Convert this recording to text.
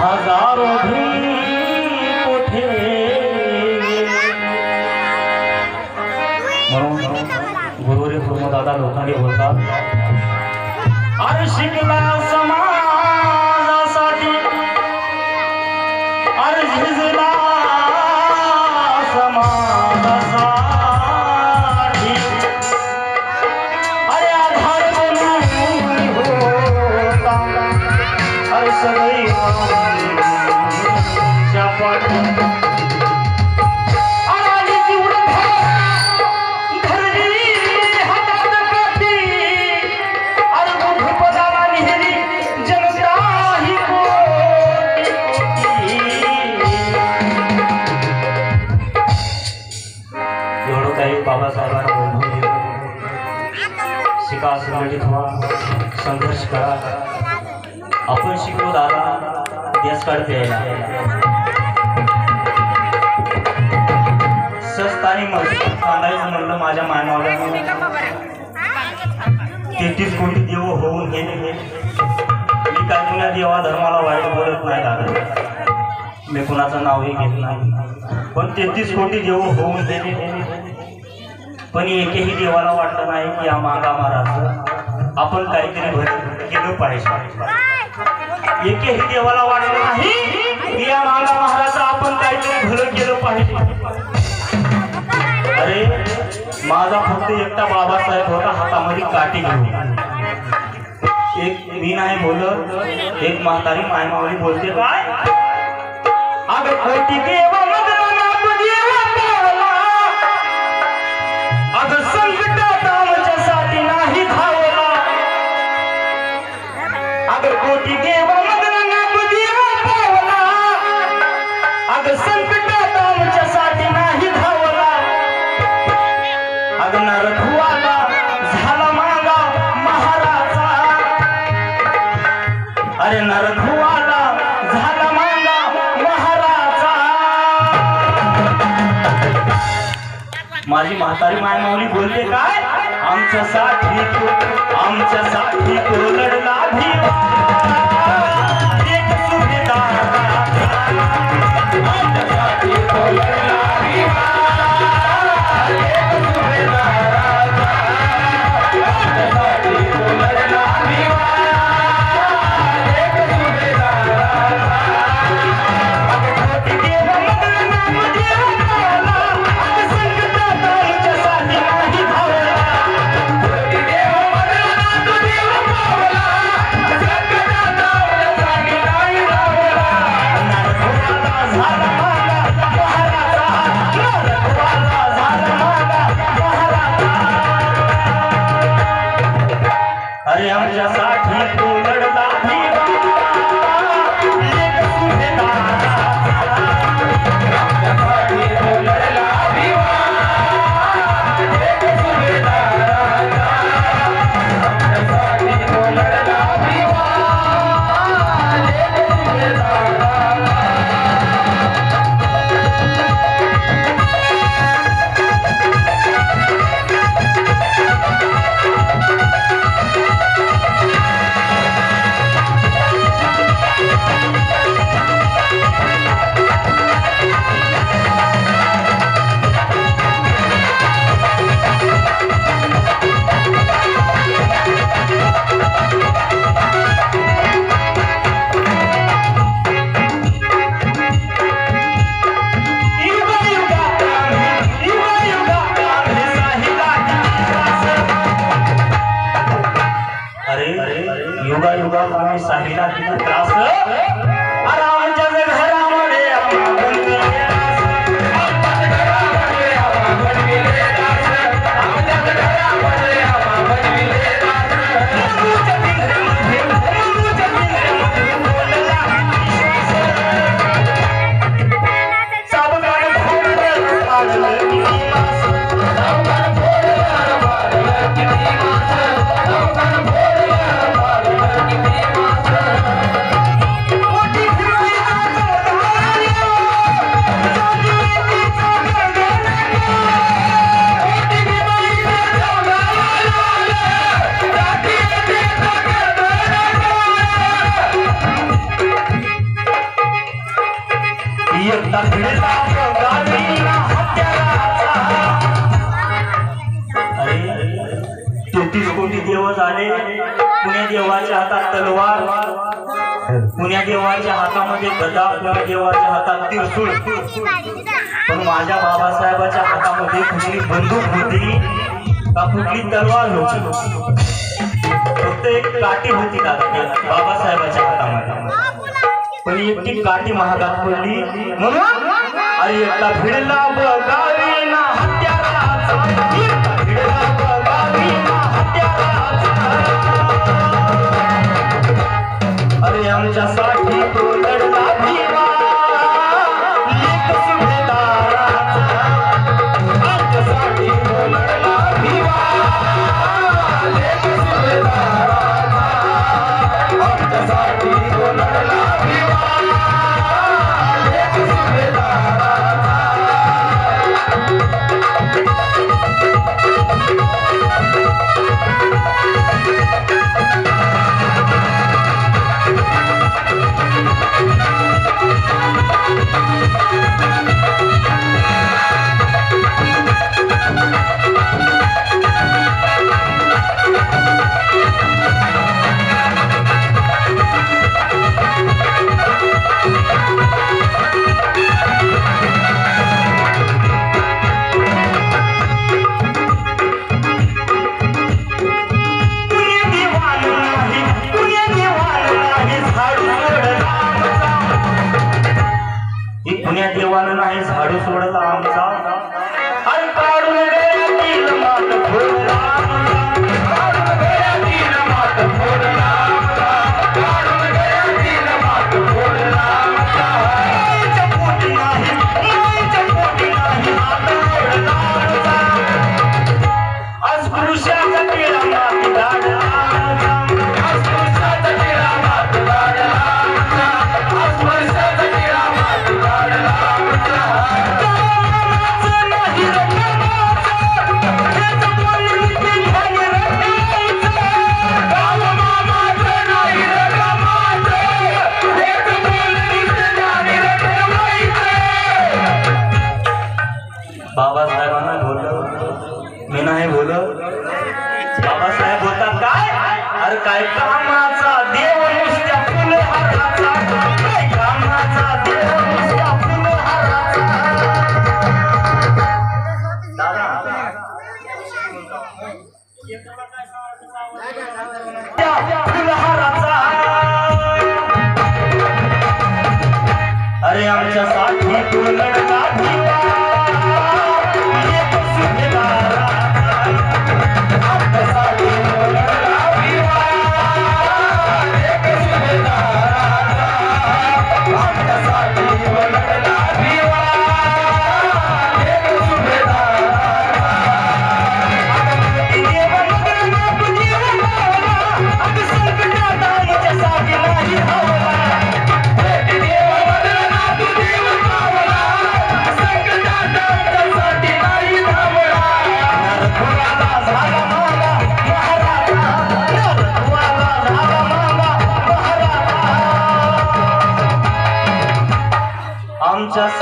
हज़ारो भी गुरू पूरो दादा लोका ॾेखार समा अर्श शिका संघटित व्हा म्हणजे संघर्ष करा. आपण शिकलो दादा देश काढते. यायला स्वस्त आणि मस्त सांगायचं म्हणलं माझ्या मानवाला. तेहतीस कोटी देव होऊन घेणे गेले मी काय कुणा देवा धर्माला वाईट बोलत नाही दादा. मी कुणाचं नावही घेत नाही. पण तेहतीस कोटी देव होऊन गेले गेले पण एकही देवाला वाटलं नाही की या मागा महाराज आपण काहीतरी भर केलं पाहिजे. एकही देवाला वाटलं नाही की या मागा महाराज आपण काहीतरी भलं केलं पाहिजे. अरे माझा फक्त एकटा बाबासाहेब होता हातामध्ये काठी घेऊन. एक मी नाही बोलत एक म्हातारी मायमावली बोलते काय? अगं माझी म्हातारी मायमावली बोलते काय? आमच्यासाठी आमच्यासाठी तो लढला भिवा युगा युगा कोणी साहिला किती त्रास कोटी देव झाले. पुण्या देवाच्या हातात तलवार. पुण्या देवाच्या हातामध्ये गदा पुण्या देवाच्या हातात तिरसूळ पण माझ्या बाबासाहेबाच्या हातामध्ये कुठली बंदूक होती? का कुठली तलवार होती? फक्त एक काठी होती दादा बाबासाहेबाच्या हातामध्ये. पण एकटी काठी महागात पडली. म्हणून अरे एकटा भिडला बघा gente já sabe. Thank you. just